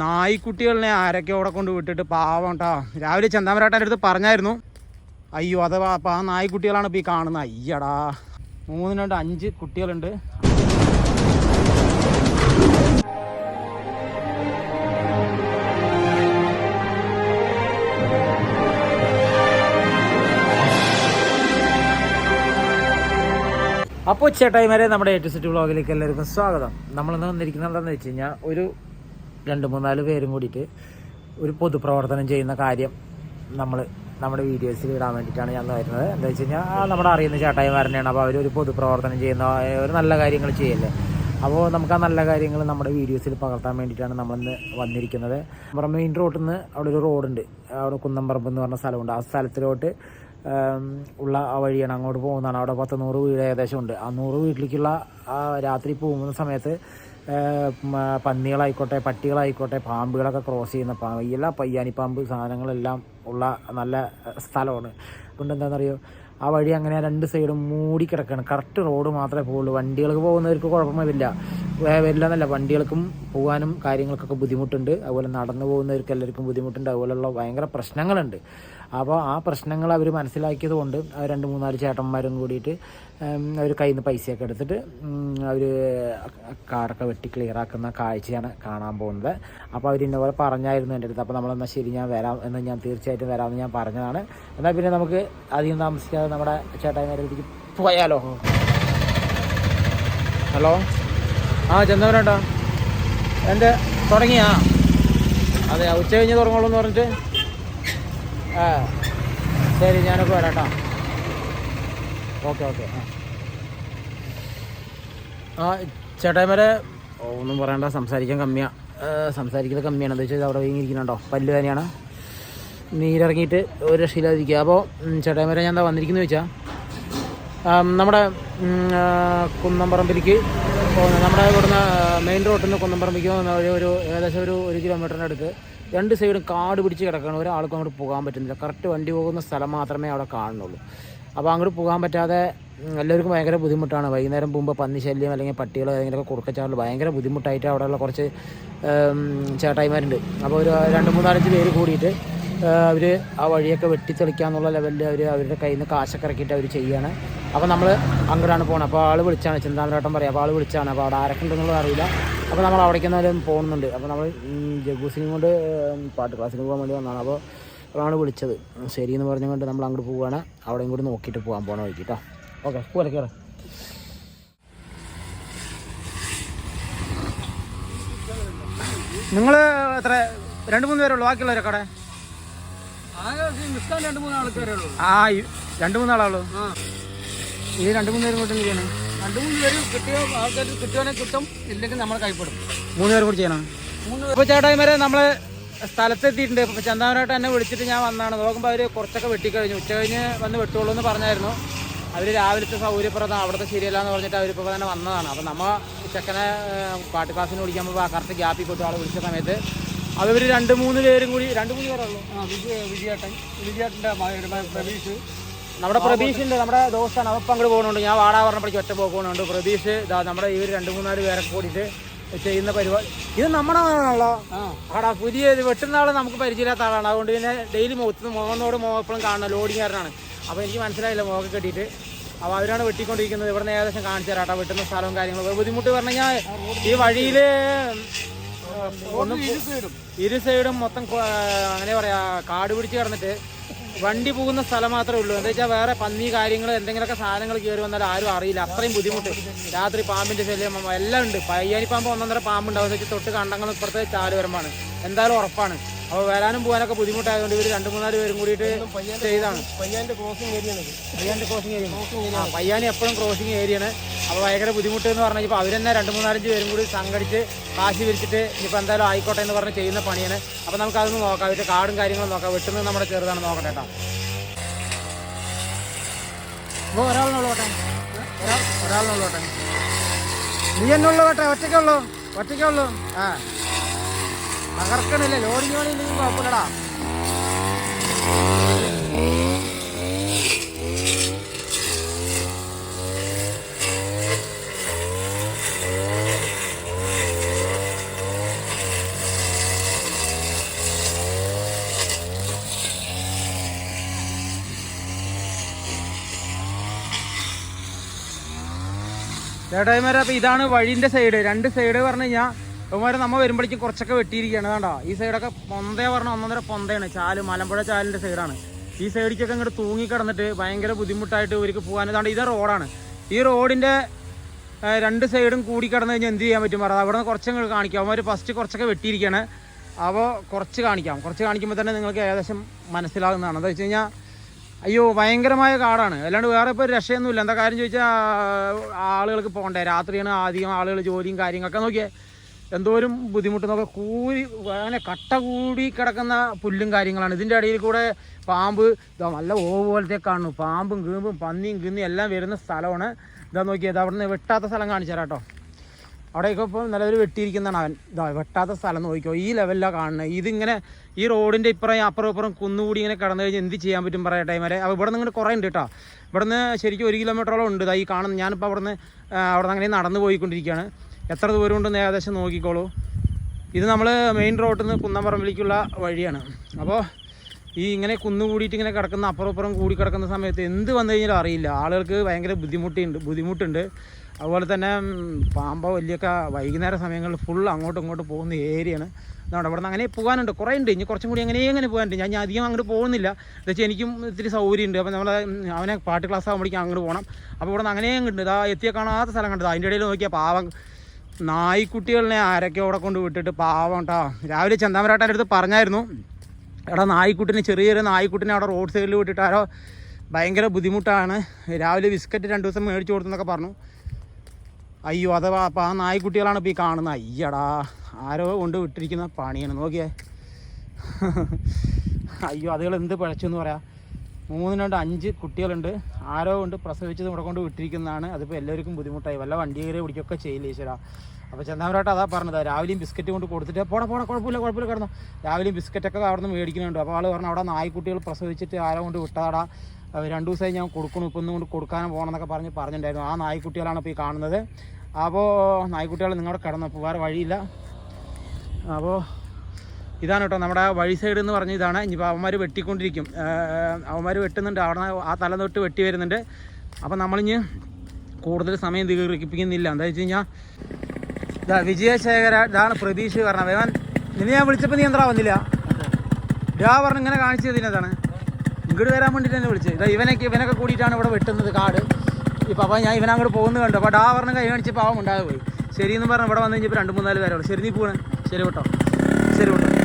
നായ്ക്കുട്ടികളിനെ ആരൊക്കെ അവിടെ കൊണ്ട് വിട്ടിട്ട് പാവം കേട്ടോ രാവിലെ ചെന്താമരാട്ടന്റെ അടുത്ത് പറഞ്ഞായിരുന്നു. അയ്യോ അത് അപ്പം ആ നായ്ക്കുട്ടികളാണ് ഇപ്പോൾ ഈ കാണുന്നത് അയ്യടാ. മൂന്ന് രണ്ട് അഞ്ച് കുട്ടികളുണ്ട്. അപ്പോൾ ചേട്ടായിമാരെ നമ്മുടെ എ ടു സിറ്റി എല്ലാവർക്കും സ്വാഗതം. നമ്മളിന്ന് വന്നിരിക്കുന്നത് എന്താണെന്ന് വെച്ച് കഴിഞ്ഞാൽ ഒരു രണ്ട് മൂന്നാൽ പേരും കൂടിയിട്ട് ഒരു പൊതുപ്രവർത്തനം ചെയ്യുന്ന കാര്യം നമ്മൾ നമ്മുടെ വീഡിയോസിൽ ഇടാൻ വേണ്ടിയിട്ടാണ് ഞാൻ വരുന്നത്. എന്താ വെച്ച് കഴിഞ്ഞാൽ നമ്മുടെ അറിയുന്ന ചേട്ടായിമാരനെയാണ് അപ്പോൾ ഒരു പൊതുപ്രവർത്തനം ചെയ്യുന്ന ഒരു നല്ല കാര്യങ്ങൾ ചെയ്യല്ലേ? അപ്പോൾ നമുക്ക് ആ നല്ല കാര്യങ്ങൾ നമ്മുടെ വീഡിയോസിൽ പകർത്താൻ വേണ്ടിയിട്ടാണ് നമ്മളിന്ന് വന്നിരിക്കുന്നത്. നമ്മുടെ മെയിൻ റോഡിൽ നിന്ന് അവിടെ ഒരു റോഡുണ്ട്. അവിടെ കുന്നംപറമ്പ് എന്ന് പറഞ്ഞ സ്ഥലമുണ്ട്. ആ സ്ഥലത്തിലോട്ട് ഉള്ള ആ വഴിയാണ് അങ്ങോട്ട് പോകുന്നതാണ്. അവിടെ പത്ത് നൂറ് വീട് ഏകദേശം ഉണ്ട്. ആ നൂറ് വീട്ടിലേക്കുള്ള രാത്രി പോകുന്ന സമയത്ത് പന്നികളായിക്കോട്ടെ പട്ടികളായിക്കോട്ടെ പാമ്പുകളൊക്കെ ക്രോസ് ചെയ്യുന്ന പാ എല്ലാ പയ്യാനിപ്പാമ്പ് സാധനങ്ങളെല്ലാം ഉള്ള നല്ല സ്ഥലമാണ്. അതുകൊണ്ട് എന്താണെന്നറിയോ? ആ വഴി അങ്ങനെ രണ്ട് സൈഡും മൂടി കിടക്കുകയാണ് കറക്റ്റ് റോഡ് മാത്രമേ പോകുള്ളൂ വണ്ടികൾക്ക് പോകുന്നവർക്ക് കുഴപ്പമില്ല വേ- വരില്ല എന്നല്ല വണ്ടികൾക്കും പോകാനും കാര്യങ്ങൾക്കൊക്കെ ബുദ്ധിമുട്ടുണ്ട്. അതുപോലെ നടന്നു പോകുന്നവർക്ക് എല്ലാവർക്കും ബുദ്ധിമുട്ടുണ്ട്. അതുപോലെയുള്ള ഭയങ്കര പ്രശ്നങ്ങളുണ്ട്. അപ്പോൾ ആ പ്രശ്നങ്ങൾ അവർ മനസ്സിലാക്കിയത് കൊണ്ട് രണ്ട് മൂന്നാൽ ചേട്ടന്മാരും കൂടിയിട്ട് അവർ കയ്യിൽ നിന്ന് പൈസയൊക്കെ എടുത്തിട്ട് അവർ കാറൊക്കെ വെട്ടി ക്ലിയർ ആക്കുന്ന കാഴ്ചയാണ് കാണാൻ പോകുന്നത്. അപ്പോൾ അവർ ഇന്നപോലെ പറഞ്ഞായിരുന്നു എന്റെ അടുത്ത്. അപ്പോൾ നമ്മളെന്നാൽ ശരി ഞാൻ വരാം. എന്ന് ഞാൻ തീർച്ചയായിട്ടും വരാമെന്ന് ഞാൻ പറഞ്ഞതാണ്. എന്നാൽ പിന്നെ നമുക്ക് അധികം താമസിക്കാതെ നമ്മുടെ ചേട്ടായിമാരുടെ അടുത്തേക്ക് പോയാലോ? ഹലോ? ആ ചെന്നവരേട്ടാ എന്റെ തുടങ്ങിയാ? അതെ ഉച്ച കഴിഞ്ഞ് തുടങ്ങുള്ളൂ എന്ന് പറഞ്ഞിട്ട്? ആ ശരി ഞാനപ്പോൾ വരാം കേട്ടോ ഓക്കെ ഓക്കെ ആ. ആ ചേട്ടായ്മരെ ഒന്നും പറയണ്ട. സംസാരിക്കാൻ കമ്മിയാ. സംസാരിക്കുന്നത് കമ്മിയാണ്. എന്താ വെച്ചാൽ അവിടെ വീങ്ങിയിരിക്കുന്നുണ്ടോ? പല്ല് തന്നെയാണ് നീരിറങ്ങിയിട്ട് ഒരു രക്ഷയില്ലാതിരിക്കുക. അപ്പോൾ ചേട്ടായ്മരെ ഞാൻ എന്താ വന്നിരിക്കുന്നത് വെച്ചാൽ നമ്മുടെ കുന്നംപറമ്പിലേക്ക് നമ്മുടെ ഇവിടുന്ന് മെയിൻ റോഡിൽ നിന്ന് കുന്നംപറമ്പിലേക്ക് പോകുന്ന ഒരു ഒരു ഏകദേശം ഒരു ഒരു കിലോമീറ്ററിന്റെ അടുത്ത് രണ്ട് സൈഡും കാട് പിടിച്ച് കിടക്കണം ഒരാൾക്കും അങ്ങോട്ട് പോകാൻ പറ്റുന്നില്ല. കറക്റ്റ് വണ്ടി പോകുന്ന സ്ഥലം മാത്രമേ അവിടെ കാണുന്നുള്ളൂ. അപ്പോൾ അങ്ങോട്ട് പോകാൻ പറ്റാതെ എല്ലാവർക്കും ഭയങ്കര ബുദ്ധിമുട്ടാണ്. വൈകുന്നേരം പോകുമ്പോൾ പന്നി ശല്യം അല്ലെങ്കിൽ പട്ടികളോ ഏതെങ്കിലുമൊക്കെ കുറുക്കച്ചാറിൽ ഭയങ്കര ബുദ്ധിമുട്ടായിട്ട് അവിടെയുള്ള കുറച്ച് ചേട്ടായിമാരുണ്ട്. അപ്പോൾ ഒരു രണ്ട് മൂന്നാലഞ്ച് പേര് കൂടിയിട്ട് അവർ ആ വഴിയൊക്കെ വെട്ടിത്തെളിക്കാന്നുള്ള ലെവലിൽ അവർ അവരുടെ കയ്യിൽ നിന്ന് കാശൊക്കെ ഇറക്കിയിട്ട് അവർ ചെയ്യുകയാണ് അപ്പോൾ നമ്മൾ അങ്ങോട്ടാണ് പോകുന്നത് അപ്പോൾ ആൾ വിളിച്ചാണ് ചിന്താമരാട്ടം പറയാം. അപ്പോൾ ആൾ വിളിച്ചാണ്. അപ്പോൾ അവിടെ ആരൊക്കെ ഉണ്ടെന്നുള്ളത് അറിയില്ല. അപ്പോൾ നമ്മൾ അവിടേക്ക് എന്നാലും പോകുന്നുണ്ട്. അപ്പോൾ നമ്മൾ ജഗൂസിനും കൊണ്ട് പാട്ട് ക്ലാസ്സിന് പോകാൻ വേണ്ടി വന്നതാണ്. അപ്പോൾ അതാണ് വിളിച്ചത്. ശരി എന്ന് പറഞ്ഞുകൊണ്ട് നമ്മൾ അങ്ങോട്ട് പോവുകയാണ് അവിടെയും കൂടി നോക്കിയിട്ട് പോകാൻ പോകണ വഴിക്ക് കേട്ടോ ഓക്കെ പോലെ കയറാം നിങ്ങൾ എത്ര രണ്ട് മൂന്ന് പേരുള്ളൂ? ബാക്കിയുള്ളവരൊക്കെ അവിടെ? ആ രണ്ട് മൂന്ന് ആൾക്കാരേ ഉള്ളൂ ആ. ഈ രണ്ട് മൂന്ന് പേരും കൂട്ടി ചെയ്യണം? രണ്ട് മൂന്ന് പേര് കിട്ടിയോ ആൾക്കാർ കിട്ടുവാനെ കിട്ടും ഇല്ലെങ്കിൽ നമ്മൾ കൈപ്പെടും മൂന്ന് പേരും കൂടി ചെയ്യണം? മൂന്ന് അപ്പോൾ ചേട്ടായിമാരെ നമ്മൾ സ്ഥലത്തെത്തിയിട്ടുണ്ട്. ഇപ്പോൾ ചന്താമരായിട്ട് എന്നെ വിളിച്ചിട്ട് ഞാൻ വന്നാണ്. നോക്കുമ്പോൾ അവർ കുറച്ചൊക്കെ വെട്ടിക്കഴിഞ്ഞു. ഉച്ച കഴിഞ്ഞ് വന്ന് വെട്ടുള്ളൂ എന്ന് പറഞ്ഞായിരുന്നു. അവർ രാവിലത്തെ സൗകര്യപ്രദം അവിടുത്തെ ശരിയല്ല എന്ന് പറഞ്ഞിട്ട് അവരിപ്പോൾ തന്നെ വന്നതാണ്. അപ്പോൾ നമ്മ ചെക്കനെ പാട്ട് ക്ലാസ്സിന് വിളിക്കുമ്പോൾ കറക്റ്റ് ഗ്യാപ്പിൽ പോയിട്ട് ആൾ വിളിച്ച സമയത്ത് അവർ രണ്ട് മൂന്ന് പേരും കൂടി രണ്ട് മൂന്ന് പേരുള്ളൂ ആ വിജയ വിജയേട്ടൻ വിജയേട്ടന്റെ പ്രതീക്ഷ നമ്മുടെ പ്രതീഷിന്റെ നമ്മുടെ ദോസ്താണ് അവപ്പം അങ്ങോട്ട് പോകുന്നുണ്ട് ഞാൻ വാടാ പറഞ്ഞപ്പോഴേക്ക് ഒറ്റ പോകുന്നുണ്ട് പ്രതീഷ് നമ്മുടെ ഇവർ രണ്ട് മൂന്നാൽ പേരൊക്കെ കൂടിയിട്ട് ചെയ്യുന്ന പരിപാടി. ഇത് നമ്മുടെ ആണല്ലോ ആ. ആടാ പുതിയ വെട്ടുന്ന ആൾ നമുക്ക് പരിചയമില്ലാത്ത ആളാണ്. അതുകൊണ്ട് പിന്നെ ഡെയിലി മുഖത്ത് മുഖന്നോട് മുഖം എപ്പോഴും കാണണം ലോഡിങ്ങാരനാണ് അപ്പോൾ എനിക്ക് മനസ്സിലായില്ല മുഖമൊക്കെ കെട്ടിയിട്ട്. അപ്പോൾ അവരാണ് വെട്ടിക്കൊണ്ടിരിക്കുന്നത്. ഇവിടുന്ന് ഏകദേശം കാണിച്ചു തരാം കേട്ടോ വെട്ടുന്ന സ്ഥലവും കാര്യങ്ങളും. ബുദ്ധിമുട്ട് പറഞ്ഞു കഴിഞ്ഞാൽ ഈ വഴിയിൽ ഒന്നും ഇരു സൈഡും മൊത്തം അങ്ങനെ പറയാ കാട് പിടിച്ച് കിടന്നിട്ട് വണ്ടി പോകുന്ന സ്ഥലം മാത്രമേ ഉള്ളൂ. എന്താ വെച്ചാൽ വേറെ പന്നി കാര്യങ്ങൾ എന്തെങ്കിലുമൊക്കെ സാധനങ്ങൾ കയറി വന്നാൽ ആരും അറിയില്ല. അത്രയും ബുദ്ധിമുട്ട്. രാത്രി പാമ്പിന്റെ ശല്യം എല്ലാം ഉണ്ട്. പയ്യാനി പാമ്പ് ഒന്നൊന്നര പാമ്പുണ്ടാവും വെച്ചാൽ തൊട്ട് കണ്ടങ്ങൾ ഇപ്പുറത്തെ ചാൽ വരുമ്പാണ് എന്തായാലും ഉറപ്പാണ്. അപ്പോൾ വരാനും പോകാനൊക്കെ ബുദ്ധിമുട്ടായതുകൊണ്ട് ഇവർ രണ്ട് മൂന്നാൽ പേരും കൂടിയിട്ട് ചെയ്താണ്. പയ്യാന്റെ ക്രോസിംഗ് ഏരിയയാണ് പയ്യാന്റെ ക്രോസിംഗ് ഏരിയ ആ പയ്യാനി എപ്പോഴും ക്രോസിംഗ് ഏരിയയാണ് അപ്പോൾ ഭയങ്കര ബുദ്ധിമുട്ട് എന്ന് പറഞ്ഞാൽ ഇപ്പോൾ അവരെന്നെ രണ്ടു മൂന്നാലഞ്ച് പേരും കൂടി സംഘടിച്ച് കാശി വിരിച്ചിട്ട് ഇപ്പൊ എന്തായാലും ആയിക്കോട്ടെ എന്ന് പറഞ്ഞ് ചെയ്യുന്ന പണിയാണ്. അപ്പോൾ നമുക്ക് അതൊന്ന് നോക്കാം. അവരുടെ കാടും കാര്യങ്ങളും നോക്കാം. വെട്ടുന്നത് നമ്മുടെ ചെറുതാണ്. നോക്കട്ടെ കേട്ടോ. അപ്പോൾ ഒരാളിനുള്ളോട്ടെ ഒരാൾ ഒരാളിനുള്ളോട്ടെ നീ എന്നുള്ളോട്ടെ ഒറ്റയ്ക്കുള്ളൂ ഒറ്റയ്ക്കുള്ളൂ ആ. തകർക്കണില്ല. ലോഡിങ് പണി ഇല്ലെങ്കിൽ കുഴപ്പമില്ലടാ. ചേട്ടായിമാരെ അപ്പോൾ ഇതാണ് വഴിന്റെ സൈഡ് രണ്ട് സൈഡ് പറഞ്ഞു കഴിഞ്ഞാൽ ഇവന്മാര് നമ്മൾ വരുമ്പോഴേക്കും കുറച്ചൊക്കെ വെട്ടിയിരിക്കുകയാണ്. കണ്ടോ? ഈ സൈഡൊക്കെ പൊന്തേ പറഞ്ഞാൽ ഒന്നൊന്നര പൊന്തയാണ്. ചാൽ മലമ്പുഴ ചാലിന്റെ സൈഡാണ്. ഈ സൈഡിലേക്കൊക്കെ ഇങ്ങോട്ട് തൂങ്ങി കിടന്നിട്ട് ഭയങ്കര ബുദ്ധിമുട്ടായിട്ട് ഇവർക്ക് പോകാൻ ഇതാണ്ട് ഇത് റോഡാണ്. ഈ റോഡിന്റെ രണ്ട് സൈഡും കൂടി കിടന്നു കഴിഞ്ഞാൽ എന്ത് ചെയ്യാൻ പറ്റും പറയാം അവിടെ നിന്ന് കുറച്ചങ്ങ് കാണിക്കാം. അവന്മാർ ഫസ്റ്റ് കുറച്ചൊക്കെ വെട്ടിയിരിക്കുകയാണ്. അപ്പോൾ കുറച്ച് കാണിക്കാം. കുറച്ച് കാണിക്കുമ്പോൾ തന്നെ നിങ്ങൾക്ക് ഏകദേശം മനസ്സിലാകുന്നതാണ് എന്താ വെച്ച് കഴിഞ്ഞാൽ അയ്യോ ഭയങ്കരമായ കാടാണ്. അല്ലാണ്ട് വേറെ ഇപ്പോൾ രക്ഷയൊന്നുമില്ല. എന്താ കാര്യം ചോദിച്ചാൽ ആളുകൾക്ക് പോകണ്ടേ രാത്രിയാണ് ആദ്യം ആളുകൾ ജോലിയും കാര്യങ്ങളൊക്കെ നോക്കിയേ. എന്തോരം നോക്കാം കൂരി അങ്ങനെ കട്ട കൂടി കിടക്കുന്ന പുല്ലും കാര്യങ്ങളാണ്. ഇതിന്റെ ഇടയിൽ കൂടെ പാമ്പ് ഇതാ നല്ല ഓവ് പോലത്തെ കാണുന്നു പാമ്പും കീമ്പും പന്നിയും കിന്നിയും എല്ലാം വരുന്ന സ്ഥലമാണ്. ഇതാ നോക്കിയത് അവിടെ നിന്ന് വെട്ടാത്ത സ്ഥലം കാണിച്ചു തരാം കേട്ടോ. അവിടെയൊക്കെ ഇപ്പോൾ വെട്ടിയിരിക്കുന്നതാണ് അവൻ. ഇതാ വെട്ടാത്ത സ്ഥലം നോക്കിക്കോ ഈ ലെവലിലാണ് കാണുന്നത് ഇതിങ്ങനെ ഈ റോഡിന്റെ ഇപ്പുറം അപ്പുറം ഇപ്പുറം കുന്നുകൂടി ഇങ്ങനെ കടന്നു കഴിഞ്ഞാൽ എന്ത് ചെയ്യാൻ പറ്റും പറയട്ടെ വരെ. അപ്പോൾ ഇവിടെ നിന്ന് കുറേ ഉണ്ട് കേട്ടോ. ഇവിടെ നിന്ന് ശരിക്കും ഒരു കിലോമീറ്ററോളം ഉണ്ട്. ഇതാ ഈ കാണുന്ന ഞാനിപ്പോൾ അവിടെ നിന്ന് അവിടെ നിന്ന് അങ്ങനെ നടന്നു പോയിക്കൊണ്ടിരിക്കുകയാണ്. എത്ര ദൂരം ഉണ്ടെന്ന് ഏകദേശം നോക്കിക്കോളൂ. ഇത് നമ്മൾ മെയിൻ റോഡിൽ നിന്ന് കുന്നംപറമ്പിലേക്കുള്ള വഴിയാണ്. അപ്പോൾ ഈ ഇങ്ങനെ കുന്നു കൂടിയിട്ട് ഇങ്ങനെ കിടക്കുന്ന അപ്പുറം ഇപ്പുറം കൂടി കിടക്കുന്ന സമയത്ത് എന്ത് വന്നു കഴിഞ്ഞാലും അറിയില്ല. ആളുകൾക്ക് ഭയങ്കര ബുദ്ധിമുട്ടുണ്ട് ബുദ്ധിമുട്ടുണ്ട്. അതുപോലെ തന്നെ പാമ്പ വലിയൊക്കെ വൈകുന്നേര സമയങ്ങളിൽ ഫുൾ അങ്ങോട്ടും ഇങ്ങോട്ടും പോകുന്ന ഏരിയയാണ് അതുകൊണ്ട് അവിടെ നിന്ന് അങ്ങനെ പോകാനുണ്ട്. കുറേ ഉണ്ട് ഇനി കുറച്ചും കൂടി അങ്ങനെ അങ്ങനെ പോകാനുണ്ട്. ഞാൻ അധികം അങ്ങോട്ട് പോകുന്നില്ല. എന്താ വെച്ചാൽ എനിക്കും ഇത്തിരി സൗകര്യമുണ്ട്. അപ്പോൾ നമ്മൾ അവനെ പാട്ട് ക്ലാസ് ആകുമ്പോഴേക്കും അങ്ങോട്ട് പോകണം അപ്പോൾ ഇവിടെ നിന്ന് അങ്ങനെ ഉണ്ട് ഇതാ എത്തിയ കാണാത്ത സ്ഥലം കണ്ടത് അതിന്റെ ഇടയിൽ നോക്കിയാൽ പാവം നായ്ക്കുട്ടികളിനെ ആരൊക്കെ അവിടെ കൊണ്ട് വിട്ടിട്ട് പാവം കേട്ടോ രാവിലെ ചന്താമരാട്ടന്റെ അടുത്ത് പറഞ്ഞായിരുന്നു. എടാ നായ്ക്കുട്ടിനെ ചെറിയൊരു നായ്ക്കുട്ടിനെ അവിടെ റോഡ് സൈഡിൽ വിട്ടിട്ട് ആരോ ഭയങ്കര ബുദ്ധിമുട്ടാണ്. രാവിലെ ബിസ്ക്കറ്റ് രണ്ട് ദിവസം മേടിച്ചു കൊടുത്തെന്നൊക്കെ പറഞ്ഞു. അയ്യോ അഥവാ അപ്പം ആ നായ്ക്കുട്ടികളാണ് ഇപ്പോൾ ഈ കാണുന്നത്. അയ്യടാ ആരോ കൊണ്ട് വിട്ടിരിക്കുന്ന പണിയാണ്. നോക്കിയേ. അയ്യോ അതുകൾ എന്ത് പഴച്ചു എന്ന് പറയാം. മൂന്ന് രണ്ട് അഞ്ച് കുട്ടികളുണ്ട്. ആരോ കൊണ്ട് പ്രസവിച്ചത് ഇവിടെ കൊണ്ട് വിട്ടിരിക്കുന്നതാണ്. അതിപ്പോൾ എല്ലാവർക്കും ബുദ്ധിമുട്ടായി. വല്ല വണ്ടി കയറി പിടിക്കൊക്കെ ചെയ്യില്ല ഈശ്വര. അപ്പോൾ ചെന്നാമരാട്ട് അതാ പറഞ്ഞത്. രാവിലെയും ബിസ്ക്കറ്റ് കൊണ്ട് കൊടുത്തിട്ട് പോടാ പോടാ കുഴപ്പമില്ല കുഴപ്പമില്ല കിടന്നു. രാവിലെയും ബിസ്ക്കറ്റൊക്കെ അവിടെ നിന്ന് മേടിക്കുന്നുണ്ട്. അപ്പോൾ ആൾ പറഞ്ഞു അവിടെ നായ്ക്കുട്ടികൾ പ്രസവിച്ചിട്ട് ആരോ കൊണ്ട് വിട്ടതാടാ. രണ്ടു രണ്ട് ദിവസമായി ഞാൻ കൊടുക്കണം ഇപ്പം ഒന്നും കൊണ്ട് കൊടുക്കാനും പോകണം എന്നൊക്കെ പറഞ്ഞ് പറഞ്ഞിട്ടുണ്ടായിരുന്നു. ആ നായ്ക്കുട്ടികളാണ് ഇപ്പോൾ ഈ കാണുന്നത്. അപ്പോൾ നായ്ക്കുട്ടികൾ നിങ്ങളുടെ കിടന്നപ്പോൾ വേറെ വഴിയില്ല. അപ്പോൾ ഇതാണ് കേട്ടോ നമ്മുടെ വഴി സൈഡ് എന്ന് പറഞ്ഞ ഇതാണ്. ഇനിയിപ്പോൾ അവന്മാർ വെട്ടിക്കൊണ്ടിരിക്കും. അവന്മാർ വെട്ടുന്നുണ്ട്. അവിടെ ആ തല തൊട്ട് വെട്ടി വരുന്നുണ്ട്. അപ്പോൾ നമ്മളിഞ്ഞ് കൂടുതൽ സമയം ദീർഘിപ്പിക്കുന്നില്ല. എന്താ വെച്ച് കഴിഞ്ഞാൽ ഇതാ വിജയശേഖര ഇതാണ് പ്രതീക്ഷ പറഞ്ഞത്. ഇവൻ നിന്നെ ഞാൻ വിളിച്ചപ്പോൾ നീ എന്താ വന്നില്ല ഇതാ പറഞ്ഞ് ഇങ്ങനെ കാണിച്ചു തരുന്നതാണ്. ഇങ്ങോട്ട് വരാൻ വേണ്ടിയിട്ട് തന്നെ വിളിച്ചത് ഇതാ ഇവനൊക്കെ ഇവനൊക്കെ കൂടിയിട്ടാണ് ഇവിടെ വെട്ടുന്നത് കാട്. ഇപ്പം അപ്പോൾ ഞാൻ ഇവനങ്ങോട്ട് പോകുന്നത് കണ്ടു. അപ്പോൾ ഡാ പറഞ്ഞ് കൈ കാണിച്ചപ്പോൾ അവൻ ഉണ്ടാകെ പോയി. ശരി എന്ന് ഇവിടെ വന്നു കഴിഞ്ഞപ്പോൾ രണ്ട് മൂന്നാൽ പേരുള്ളൂ ശരി നീ പോകണേ ശരി കേട്ടോ ശരി കേട്ടോ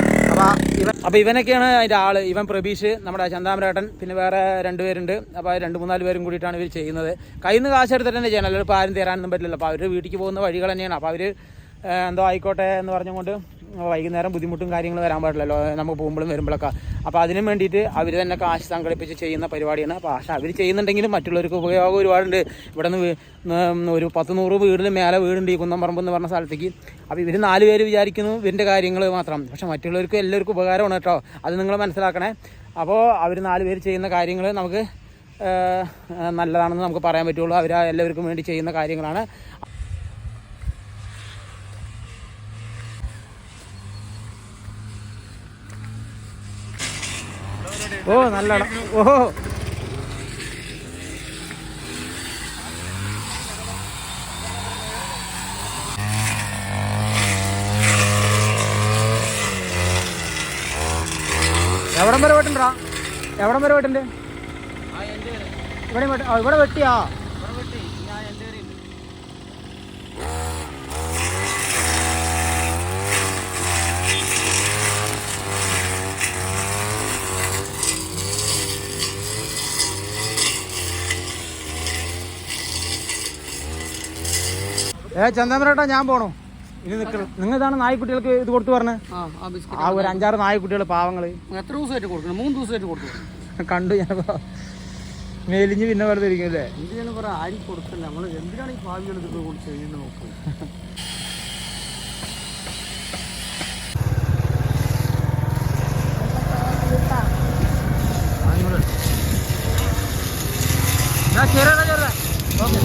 അപ്പോൾ ഇവനൊക്കെയാണ് അതിന്റെ ആൾ. ഇവൻ പ്രബീഷ് നമ്മുടെ ചന്താമരേട്ടൻ പിന്നെ വേറെ രണ്ടുപേരുണ്ട്. അപ്പൊ രണ്ട് മൂന്നാൽ പേരും കൂടിയിട്ടാണ് ഇവർ ചെയ്യുന്നത്. കയ്യിൽ നിന്ന് കാശ് എടുത്തിട്ട് തന്നെ ചെയ്യണം. അല്ലെങ്കിൽ ഇപ്പോൾ ആരും തരാനൊന്നും പറ്റില്ല അപ്പോൾ അവർ വീട്ടിലേക്ക് പോകുന്ന വഴികൾ തന്നെയാണ്. അപ്പോൾ അവർ എന്തോ ആയിക്കോട്ടെ എന്ന് പറഞ്ഞുകൊണ്ട് വൈകുന്നേരം ബുദ്ധിമുട്ടും കാര്യങ്ങളും വരാൻ പാടില്ലല്ലോ. നമുക്ക് പോകുമ്പോഴും വരുമ്പോഴൊക്കെ. അപ്പോൾ അതിന് വേണ്ടിയിട്ട് അവർ തന്നെ കാശ് സംഘടിപ്പിച്ച് ചെയ്യുന്ന പരിപാടിയാണ്. അപ്പോൾ പക്ഷേ അവർ ചെയ്യുന്നുണ്ടെങ്കിലും മറ്റുള്ളവർക്ക് ഉപയോഗം ഒരുപാടുണ്ട്. ഇവിടെ നിന്ന് ഒരു പത്ത് നൂറ് വീടിന് മേലെ വീടുണ്ട് ഈ കുന്നംപറമ്പ് എന്ന് പറഞ്ഞ സ്ഥലത്തേക്ക്. അപ്പോൾ ഇവർ നാല് പേര് വിചാരിക്കുന്നു ഇവരിന്റെ കാര്യങ്ങൾ മാത്രം. പക്ഷേ മറ്റുള്ളവർക്ക് എല്ലാവർക്കും ഉപകാരമാണ് കേട്ടോ. അത് നിങ്ങൾ മനസ്സിലാക്കണേ. അപ്പോൾ അവർ നാല് പേര് ചെയ്യുന്ന കാര്യങ്ങൾ നമുക്ക് നല്ലതാണെന്ന് നമുക്ക് പറയാൻ പറ്റുള്ളൂ. അവർ എല്ലാവർക്കും വേണ്ടി ചെയ്യുന്ന കാര്യങ്ങളാണ്. ഓ നല്ല ഓ. എവിടം വരെ വെട്ടണ്ടാ എവിടം വരെ പോയിട്ടുണ്ട്? ഇവിടെ ഇവിടെ വെട്ടിയാ? ഏ ചന്ദമരേട്ടാ ഞാൻ പോണോ. ഇനി നിൽക്കണം നിങ്ങൾ ഇതാണ് നായ്ക്കുട്ടികൾക്ക് ഇത് കൊടുത്തു പറഞ്ഞു? ആ ഒരു അഞ്ചാറ് നായ്ക്കുട്ടികൾ പാവങ്ങൾ. എത്ര ദിവസമായിട്ട് കൊടുക്കണം? മൂന്ന് ദിവസമായിട്ട് കൊടുക്കണം. കണ്ടു ഞാൻ മേലിഞ്ഞ് പിന്നെ വെറുതെ ഇരിക്കും അല്ലേ? എന്തിനാണ് പറയാ ആരി കൊടുക്കല്ല? നമ്മൾ എന്തിനാണ് ഈ ഭാവികൾ ഇത് കൊടുത്ത് ചെയ്യുന്നത് നോക്കും ചെറുതാ ചെറുതാ ഓക്കെ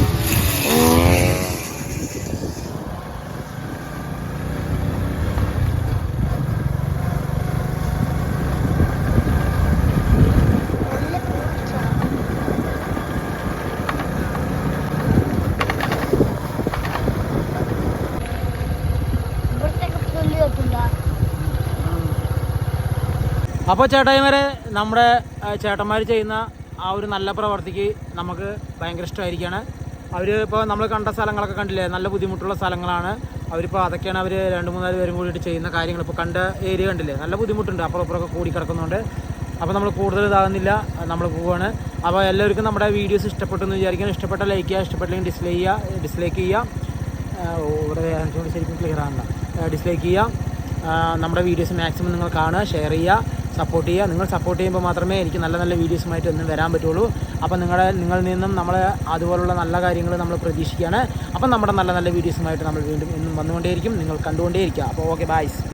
അപ്പോൾ ചേട്ടായിമാരെ നമ്മുടെ ചേട്ടന്മാർ ചെയ്യുന്ന ആ ഒരു നല്ല പ്രവർത്തിക്ക് നമുക്ക് ഭയങ്കര ഇഷ്ടമായിരിക്കുകയാണ് അവർ ഇപ്പോൾ നമ്മൾ കണ്ട സ്ഥലങ്ങളൊക്കെ കണ്ടില്ലേ? നല്ല ബുദ്ധിമുട്ടുള്ള സ്ഥലങ്ങളാണ്. അവരിപ്പോൾ അതൊക്കെയാണ് അവർ രണ്ട് മൂന്നാൽ പേരും കൂടിയിട്ട് ചെയ്യുന്ന കാര്യങ്ങൾ. ഇപ്പോൾ കണ്ട ഏരിയ കണ്ടില്ലേ? നല്ല ബുദ്ധിമുട്ടുണ്ട്. അപ്പുറം ഇപ്പുറമൊക്കെ കൂടി കിടക്കുന്നുണ്ട് അപ്പോൾ നമ്മൾ കൂടുതൽ ഇതാകുന്നില്ല. നമ്മൾ പോവുകയാണ് അപ്പോൾ എല്ലാവർക്കും നമ്മുടെ വീഡിയോസ് ഇഷ്ടപ്പെട്ടെന്ന് വിചാരിക്കാം വിചാരിക്കണം ഇഷ്ടപ്പെട്ട ലൈക്ക് ചെയ്യുക ഇഷ്ടപ്പെട്ടില്ലെങ്കിൽ ഡിസ്ലൈക്ക് ചെയ്യുക ഡിസ്ലൈക്ക് ചെയ്യുക. ഇവിടെ ശരിക്കും ക്ലിയർ ആണല്ലോ ഡിസ്ലൈക്ക് ചെയ്യുക. നമ്മുടെ വീഡിയോസ് മാക്സിമം നിങ്ങൾ കാണുക ഷെയർ ചെയ്യുക. സപ്പോർട്ട് ചെയ്യുക. നിങ്ങൾ സപ്പോർട്ട് ചെയ്യുമ്പോൾ മാത്രമേ എനിക്ക് നല്ല നല്ല വീഡിയോസുമായിട്ട് ഒന്നും വരാൻ പറ്റുള്ളൂ. അപ്പോൾ നിങ്ങളുടെ നിങ്ങളിൽ നിന്നും നമ്മൾ അതുപോലുള്ള നല്ല കാര്യങ്ങൾ നമ്മൾ പ്രതീക്ഷിക്കുകയാണ്. അപ്പം നമ്മുടെ നല്ല നല്ല വീഡിയോസുമായിട്ട് നമ്മൾ വീണ്ടും എന്നും വന്നുകൊണ്ടേയിരിക്കും. നിങ്ങൾ കണ്ടുകൊണ്ടേയിരിക്കുക. അപ്പോൾ ഓക്കെ ബായ്സ്